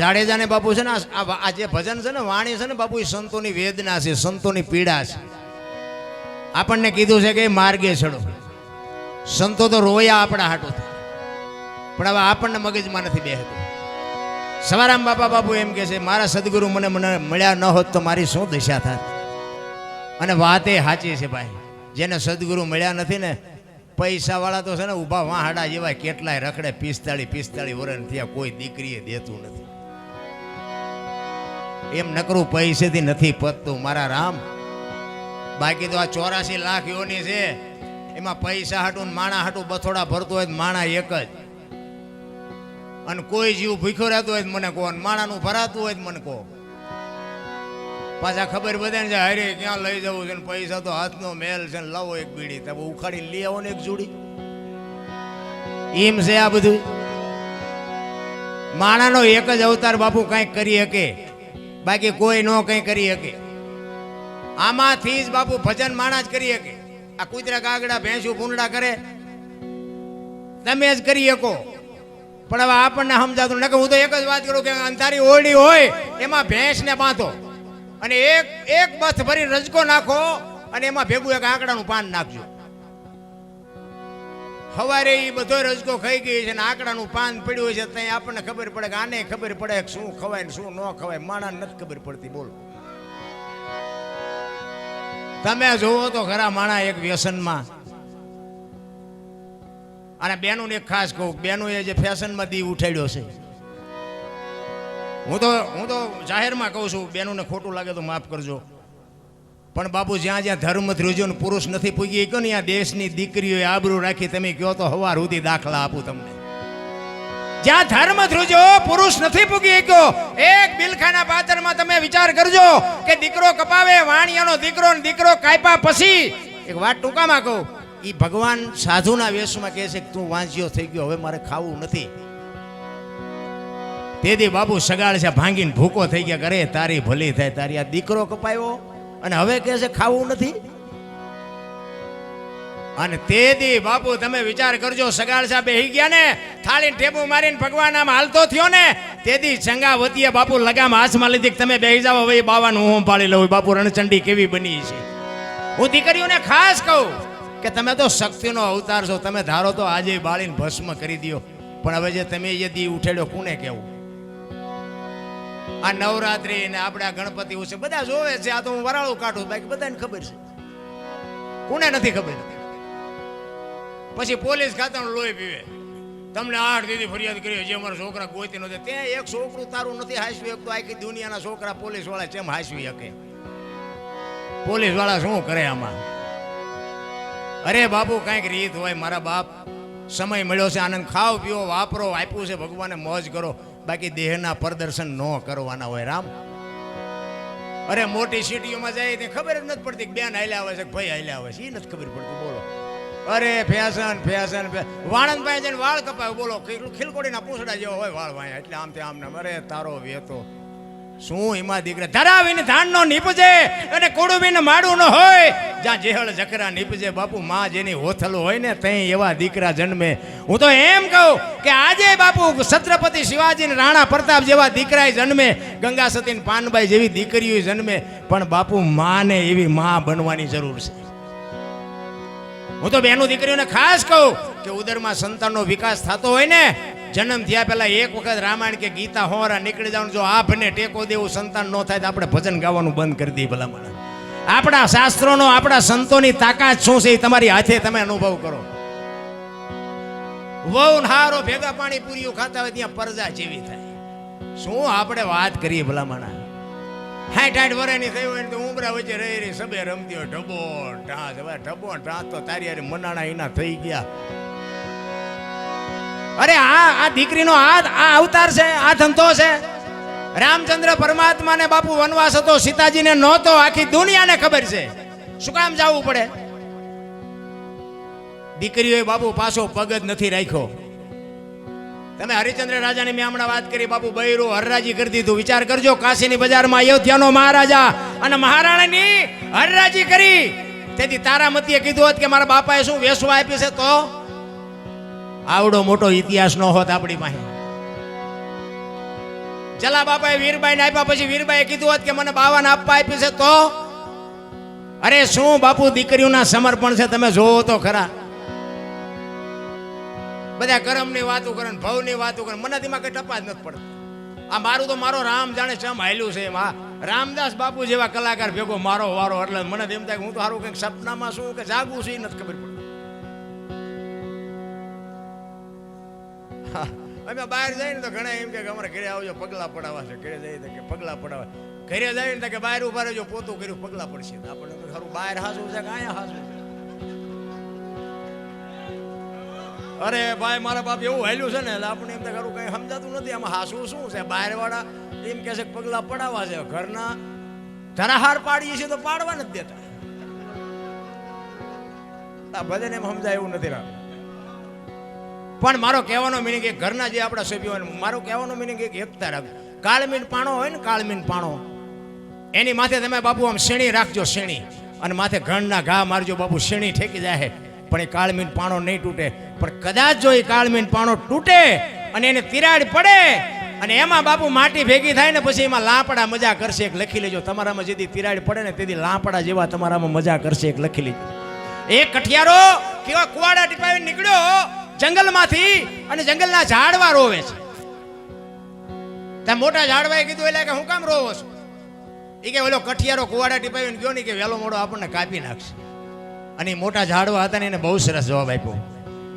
જાડેજાને બાપુ છે ને આ- જે ભજન છે ને, વાણી છે ને બાપુ, એ સંતોની વેદના છે, સંતોની પીડા છે. આપણને કીધું છે કે માર્ગે ચડો. સંતો તો રોયા આપણા હાટો પણ હવે આપણને મગજમાં નથી બેહતું. સવારામ બાપા બાપુ એમ કે છે, મારા સદગુરુ મને મને મળ્યા ન હોત તો મારી શું દશા થાત? અને વાત એ સાચી છે ભાઈ. જેને સદગુરુ મળ્યા નથી ને, પૈસાવાળા તો છે ને ઊભા વાહાડા જેવા કેટલાય રખડે, પિસ્તાળી પિસ્તાળી વર્ષ થયા કોઈ દીકરીએ દેતું નથી. એમ નકરું પૈસેથી નથી પતતું, મારા રામ. બાકી તો આ ચોરાસી લાખ યોની છે, એમાં પૈસા હાટું માણા હાટું બથોડા ભરતું હોય માણા એક જ. અને કોઈ જીવ ભૂખ્યો રહેતો હોય મને કહો માણાનું ભરાતું હોય મને કહો. પાછા ખબર બધાને છે હરે ક્યાં લઈ જવું છે પૈસા તો હાથનો મેલ છે લાવો એક બીડી. તમે ઉખાડી લઈ આવો ને એક જોડી. એમ છે આ બધું. માણાનો એક જ અવતાર બાપુ કંઈક કરી શકે. બાકી કોઈ નો કંઈ કરી શકે. આમાંથી જ બાપુ ભજન માણા જ કરી શકે. આ કુતરા કાગડા ભેંસું ભૂંડા કરે. તમે જ કરી શકો. પણ હવે આપણને સમજાતું નકે હું તો એક જ વાત કરું કે અંધારી ઓરડી હોય, એમાં ભેંસને બાંધો. અને એક એક બથ ભરી રજકો નાખો અને એમાં ભેગું એક આંકડાનું પાન નાખજો. સવારે એ બધો રજકો ખાઈ ગઈ છે અને આંકડાનું પાન પડ્યું છે ત્યાં આપણને ખબર પડે કે આને ખબર પડે કે શું ખવાય ને શું ન ખવાય. માણા નથી ખબર પડતી, બોલો. તમે જોવો તો ખરા માણા એક વ્યસનમાં. અને બેનું એક ખાસ કહું બેનું એ જે ફેશનમાં દી ઉઠાડ્યો છે. હું તો હું તો જાહેરમાં કહું છું, બેનુંને ખોટું લાગે તો માફ કરજો. પણ બાપુ, જ્યાં જ્યાં ધર્મ ધ્રુજો ને પુરુષ નથી પૂગી ગયો ને આ દેશની દીકરીઓએ આબરૂ રાખી? તમે કહો તો હવાર સુધી દાખલા આપું તમને. જ્યાં ધર્મ ધ્રુજો પુરુષ નથી પૂગી ગયો એક બિલખાના પાત્રમાં તમે વિચાર કરજો કે દીકરો કપાવે, વાણિયાનો દીકરો ને દીકરો કાપ્યા પછી. એક વાત ટૂંકામાં કહું એ ભગવાન સાધુના વેશમાં કહે છે કે તું વાંચ્યો થઈ ગયો, હવે મારે ખાવું નથી. તેથી બાબુ સગાડ છે, ભાંગીને ભૂકો થઈ ગયા કરે તારી ભલી થાય, તારી આ દીકરો કપાયો. અને હવે કહે છે, ખાવું નથી. અને તેથી બાપુ તમે વિચાર કરજો સગાડ સાહેબ બેહી ગયા ને થાળી ટેબુ મારીને ભગવાન આમ હાલતો થયો ને તેથી ચંગાવતીએ બાપુ લગામ હાથમાં લીધી તમે બેહી જાવ હવે બાવાનું હું પાડી લઉં બાપુ રણચંડી કેવી બની છે. હું દીકરીઓને ખાસ કહું કે તમે તો શક્તિનો અવતાર છો, તમે ધારો તો આજે બાળીને ભસ્મ કરી દ્યો. પણ હવે જે તમે જે દી ઉઠેડ્યો, કોને કેવું આ નવરાત્રી ને આપણા ગણપતિ ઉત્સવ બધા જોવે છે. આ તો હું વરાળું કાઢું, બાકી બધાને ખબર છે. કોને નથી ખબર? પછી પોલીસ ખાતાનું લોહી પીવે. તમને આઠ દીદી ફરિયાદ કરી જે અમારા છોકરા ગોતી નથી ત્યાં એક છોકરું તારું નથી હાંસવી તો આખી દુનિયાના છોકરા પોલીસવાળા કેમ હાંસવી શકે? પોલીસવાળા શું કરે આમાં? અરે બાપુ, કાંઈક રીત હોય. મારા બાપ સમય મળ્યો છે. આનંદ ખાઓ પીઓ, વાપરો, આપ્યું છે. ભગવાને મોજ કરો. બાકી દેહના પ્રદર્શન ન કરવાના હોય રામ. અરે મોટી સિટીઓમાં જાય તે ખબર જ નથી પડતી બેન હાલ્યા આવે છે ભાઈ હાલ્યા આવે છે. એ નથી ખબર પડતી, બોલો. અરે ફેશન ફેશન વાણંદભાઈ જઈને વાળ કપાય, બોલો ખીલ- ખીલકોડીના પૂછડા જેવો હોય વાળ વાય. એટલે આમ તે આમને, અરે તારો વેતો. શું એમાં દીકરા ધરાવીને ધાનનો નીપજે અને કોડુબીને માડું ન હોય? જ્યાં જેહળ જકરા નીપજે, બાપુ, માં જેની હોથલ હોય ને ત્યાં એવા દીકરા જન્મે. હું તો એમ કહું કે આજે બાપુ છત્રપતિ શિવાજી રાણા પ્રતાપ જેવા દીકરાએ જન્મે, ગંગા સતી પાનબાઈ જેવી દીકરીઓ જન્મે. પણ બાપુ, માને એવી માં બનવાની જરૂર છે. હું તો બેનું દીકરીઓને ખાસ કહું કે ઉદરમાં સંતાનનો વિકાસ થતો હોય ને જન્મ થયા પહેલા એક વખત રામાયણ કે ગીતા હોરા નીકળી જવાનું જો આપને ટેકો દેવું, સંતાન ન થાય તો આપણે ભજન ગાવાનું બંધ કરી દઈએ ભલામણ. આપણા શાસ્ત્રોનો, આપણા સંતોની તાકાત શું છે એ તમારી હાથે તમે અનુભવ કરો. વહુ હારો ભેગા પાણી પૂરીઓ ખાતા હોય ત્યાં પરજા જેવી થાય. શું આપણે વાત કરીએ ભલામણા? હાઈ હાઠ વરેની થઈ હોય તો ઉમરા વચ્ચે રહી રહી સબે રમતી હોય, ઢબો ઢાંસ. હવે ઢબો ઢાંસ તો તારી હારે મનાણા એના થઈ ગયા. અરે આ આ દીકરીનો આ આ અવતાર છે, આ ધંધો છે. રામચંદ્ર પરમાત્માને બાપુ વનવાસ હતો, સીતાજીને નહોતો, આખી દુનિયાને ખબર છે. શું કામ જવું પડે? દીકરીઓએ બાપુ પાછો પગ જ નથી રાખ્યો. તમે હરિચંદ્ર રાજાની મેં હમણાં વાત કરી, બાપુ બૈરો હરરાજી કરી દીધું. વિચાર કરજો, કાશીની બજારમાં અયોધ્યાનો મહારાજા અને મહારાણીની હરરાજી કરી. તેથી તારામતીએ કીધું હોત કે મારા બાપાએ શું વેસવા આપ્યું છે તો? આવડો મોટો ઇતિહાસ ન હોત આપણી પાસે. ચલા બાપાએ વીરબાઈ ને આપ્યા પછી વીરબાઈએ કીધું હોત કે મને બાવાને આપવા આપી છે તો? અરે શું બાપુ દીકરીઓના સમર્પણ છે તમે જોવો તો ખરા. બધા કરમની વાતો કરે ભવની વાતો કરે મને તેમાં કઈ ટપા જ નથી પડતો. આ મારું તો મારો રામ જાણે ચમ હાલ્યું છે એમાં. રામદાસ બાપુ જેવા કલાકાર ભેગો મારો વારો એટલે મને તો એમ થાય હું તો સારું કંઈક સપનામાં શું કે જાગું છું એ નથી ખબર પડતી. અમે બહાર જઈએ ને તો ઘણા એમ કે અમારે ઘરે આવજો, પગલા પડાવવા છે. ઘરે જઈએ તો કે પગલા પડાવવા. ઘરે જઈએ ને તો કે બહાર ઊભા રહેજો, પોતું કર્યું, પગલા પડશે. આપણને ખરું બહાર હાસું છે કે અહીંયા હાસું છે? અરે ભાઈ, મારા બાપ એવું હાલ્યું છે ને, એટલે આપણે એમ તો ખરું કઈ સમજાતું નથી. આમાં હાસવું શું છે? બહાર વાળા એમ કે છે પગલા પડાવવા છે. ઘરના ધરાહાર પાડીએ છીએ તો પાડવા નથી દેતા. બધાને એમ સમજાય એવું નથી રાખતું પણ મારો કહેવાનો મિનિંગ કે ઘરના જે આપણા સભ્યો હોય મારો કહેવાનો મિનિંગ એક એકતા રાખ કાળમીન પાણો હોય ને, કાળમીન પાણો. એની માથે તમે બાપુ આમ શેણી રાખજો શેણી. અને માથે ઘણના ઘા મારજો બાપુ, શેણી ઠેકી જાય પણ એ કાળમીન પાણો નહીં તૂટે. પણ કદાચ જો એ કાળમીન પાણો તૂટે અને એને તિરાડ પડે અને એમાં બાપુ માટી ભેગી થાય ને પછી એમાં લાપડા મજા કરશે એક લખી લેજો. તમારામાં જેથી તિરાડ પડે ને તેથી લાપડા જેવા તમારામાં મજા કરશે એક લખી લેજો. એક કઠિયારો કેવા કુવાડા ટીપાવી નીકળ્યો. જંગલમાંથી અને જંગલના ઝાડવા રોવે છે. ત્યાં મોટા ઝાડવાએ કીધું એટલે કે હું કામ રોવો છું? એ કે, ઓલો કઠિયારો કુવાડા ટીપાવીને ગયો ને કે વહેલો મોડો આપણને કાપી નાખશે. અને મોટા ઝાડવા હતા ને એને બહુ સરસ જવાબ આપ્યો.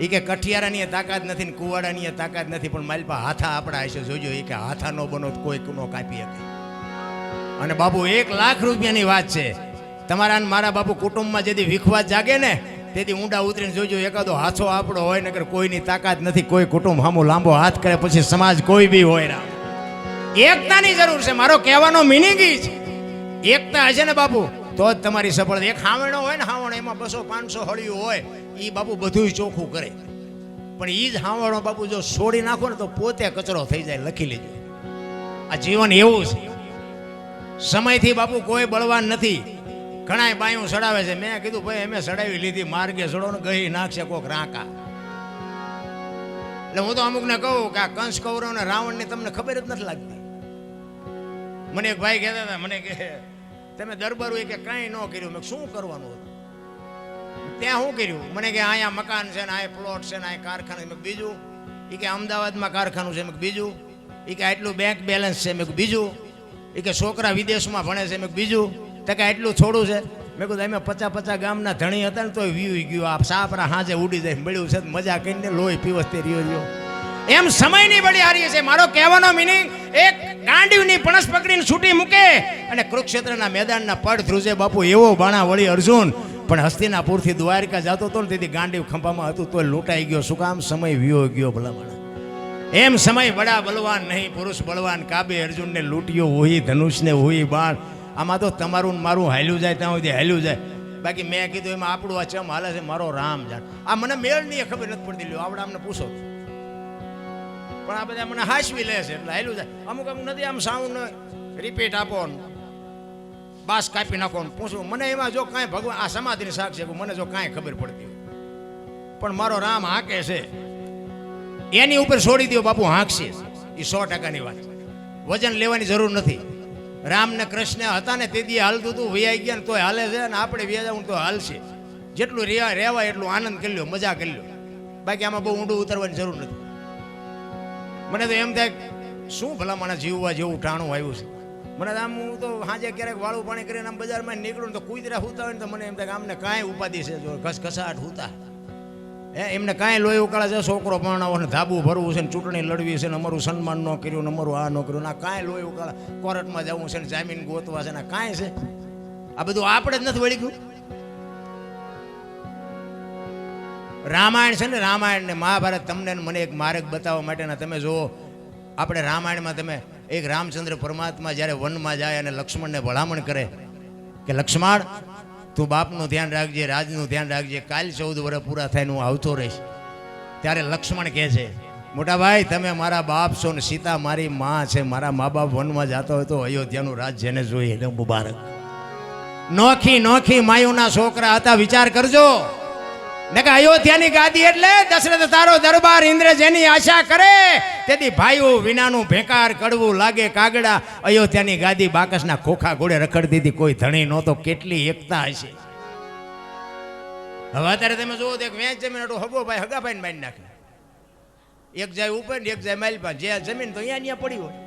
એ કે, કઠિયારાની તાકાત નથી ને કુવાડાની તાકાત નથી, પણ મારી પાસે હાથા આપણા હશે. જોજો એ કે, હાથા નો બનો કોઈ કુનો કાપી શકે. અને બાબુ એક લાખ રૂપિયાની વાત છે. તમારા મારા બાપુ કુટુંબમાં જેથી વિખવાદ જાગે ને તેથી ઊંડા ઉતરીને જોજો, એકાદો હાથો આપણો હોય, નકર કોઈની તાકાત નથી, કોઈ કુટુંબ હામો લાંબો હાથ કરે, પછી સમાજ કોઈ બી હોય રામ એકતાની જરૂર છે, મારો કહેવાનો મિનિંગ છે. એકતા હશે ને બાપુ, તો જ તમારી સફળતા. એક હાવણો હોય ને, હાવણ, એમાં બસો, પાંચસો હળિયું હોય એ બાપુ બધું ચોખ્ખું કરે. પણ એ જ હાવણો બાપુ જો છોડી નાખો ને, તો પોતે કચરો થઈ જાય, લખી લેજો. આ જીવન એવું છે. સમયથી બાપુ કોઈ બળવાન નથી. ઘણા બાયું સડાવે છે. મેં કીધું, ભાઈ, અમે સડાવી લીધી. માર્ગે સડો ને ગઈ નાખશે કોક રાંકા. એટલે હું તો અમુકને કહું કે આ કંસ કૌરવ ને રાવણની તમને ખબર જ નથી લાગતી. મને એક ભાઈ કહેતા હતા, મને કે, તમે દરબારું એ કે કાંઈ ન કર્યું. મેં શું કરવાનું હતું? ત્યાં શું કર્યું? મને કે, અહીંયા મકાન છે ને, અહીંયા પ્લોટ છે ને, અહીંયા કારખાનું મેં બીજું? એ કે, અમદાવાદમાં કારખાનું છે. મેં બીજું? એ કે, આટલું બેંક બેલેન્સ છે. મેં બીજું? એ કે, છોકરા વિદેશમાં ભણે છે. મેં બીજું? તો કે આટલું છોડું છે? મેં કીધું અમે પચાસ પચાસ ગામના ધણી હતા ને તોય વીવી ગયો. આ સાપરા હાજે ઉડી જાય, મળ્યું છે મજા કરીને લોહી પીવસ તે રહ્યો રહ્યો. એમ સમયની બળી હારી છે મારો કહેવાનો મિનિંગ એક ગાંડીવની પણસ પકડીને છૂટી મૂકે અને કુરુક્ષેત્રના મેદાનના પડ ધ્રુજે બાપુ, એવો બાણા વળી અર્જુન. પણ હસ્તિનાપુરથી દ્વારકા જતો હતો ને તેથી ગાંડીવ ખંભામાં હતું તો લૂંટાઈ ગયો. શું કામ? સમય વ્યો ગયો ભલામણ. એમ સમય બડા બલવાન નહીં, પુરુષ બળવાન. કાબે અર્જુનને લૂંટ્યો હોઈ ધનુષને હોઈ બાણ. આમાં તો તમારું મારું હાલ્યું જાય, ત્યાં સુધી હાલ્યું જાય. બાકી મેં કીધું એમાં આપણું આ ચમ હાલે છે, મારો રામ જાણ. આ મને મેળ નહીં ખબર નથી પડતી, લ્યો, આવડે અમને પૂછો. પણ આ બધા મને હાસવી લે છે, એટલે હાલ્યું જાય. અમુક અમુક નથી, આમ સાઉન્ડ રિપીટ આપો બાસ કાપી નાખો પૂછું. મને એમાં જો કાંઈ ભગવાન, આ સમાધિની શાક છે, મને જો કાંઈ ખબર પડતી. પણ મારો રામ હાંકે છે. એની ઉપર છોડી દો બાપુ હાંકશે. એ સો ટકાની વાત વજન લેવાની જરૂર નથી. રામ ને કૃષ્ણ હતા ને તે દી હાલતું હતું વૈયા ગયા ને તોય હાલે છે ને આપણે વ્યા જાવ તો હાલશે. જેટલું રહેવા રહેવાય એટલું આનંદ કરી લ્યો, મજા કરી લો બાકી આમાં બહુ ઊંડું ઉતરવાની જરૂર નથી. મને તો એમ થાય શું ભલા મને જીવવા જેવું ટાણું આવ્યું છે. મને તો આમ હું તો સાંજે ક્યારેક વાળું પાણી કરીને આમ બજારમાં નીકળું તો કુતરા હુતા હોય ને તો મને એમ થાય આમને કાંઈ ઉપાધિ છે, જો ઘસઘસાટ હુતા. એમને કાંઈ લોહી ઉકાળે છે, છોકરો પરણાવો ને ધાબુ ભરવું છે ને ચૂંટણી લડવી છે ને અમારું સન્માન ન કર્યું ને અમારું આ ન કર્યું ના કાંઈ લોહી ઉકાળે. કોર્ટમાં જવું છે ને જામીન ગોતવા છે ને કાંઈ છે. આ બધું આપણે જ નથી વળી ગયું રામાયણ છે ને રામાયણ ને મહાભારત, તમને મને એક માર્ગ બતાવવા માટેના તમે જુઓ, આપણે રામાયણમાં તમે એક રામચંદ્ર પરમાત્મા જ્યારે વનમાં જાય અને લક્ષ્મણને ભલામણ કરે, કે લક્ષ્મણ તું બાપનું ધ્યાન રાખજે રાજનું ધ્યાન રાખજે. કાલ ચૌદ વર્ષ પૂરા થાય હું આવતો રહીશ. ત્યારે લક્ષ્મણ કહે છે મોટા ભાઈ તમે મારા બાપ છો ને સીતા મારી માં છે. મારા મા બાપ વનમાં જતો હોય તો અયોધ્યાનું રાજ જેને જોઈએ. એને મુબારક. નોખી નોખી માયુના છોકરા હતા. વિચાર કરજો. ને અયોધ્યાની ગાદી એટલે દશરથ તારો દરબાર ઇન્દ્ર જેની આશા કરે, તેથી ભાઈઓ વિનાનું ભેકાર કડવું લાગે કાગડા. અયોધ્યાની ગાદી બાકસના ખોખા ઘોડે રખડી દીધી, કોઈ ધણી નહોતો, કેટલી એકતા હશે. હવે અત્યારે તમે જુઓ તો એક વેચ જમીન હતું હગો ભાઈ હગા ભાઈ બાંધી નાખે એક જાય ઉપર ને એક જાય માઇલ પાસે જે જમીન તો અહીંયા અહીંયા પડી હોય.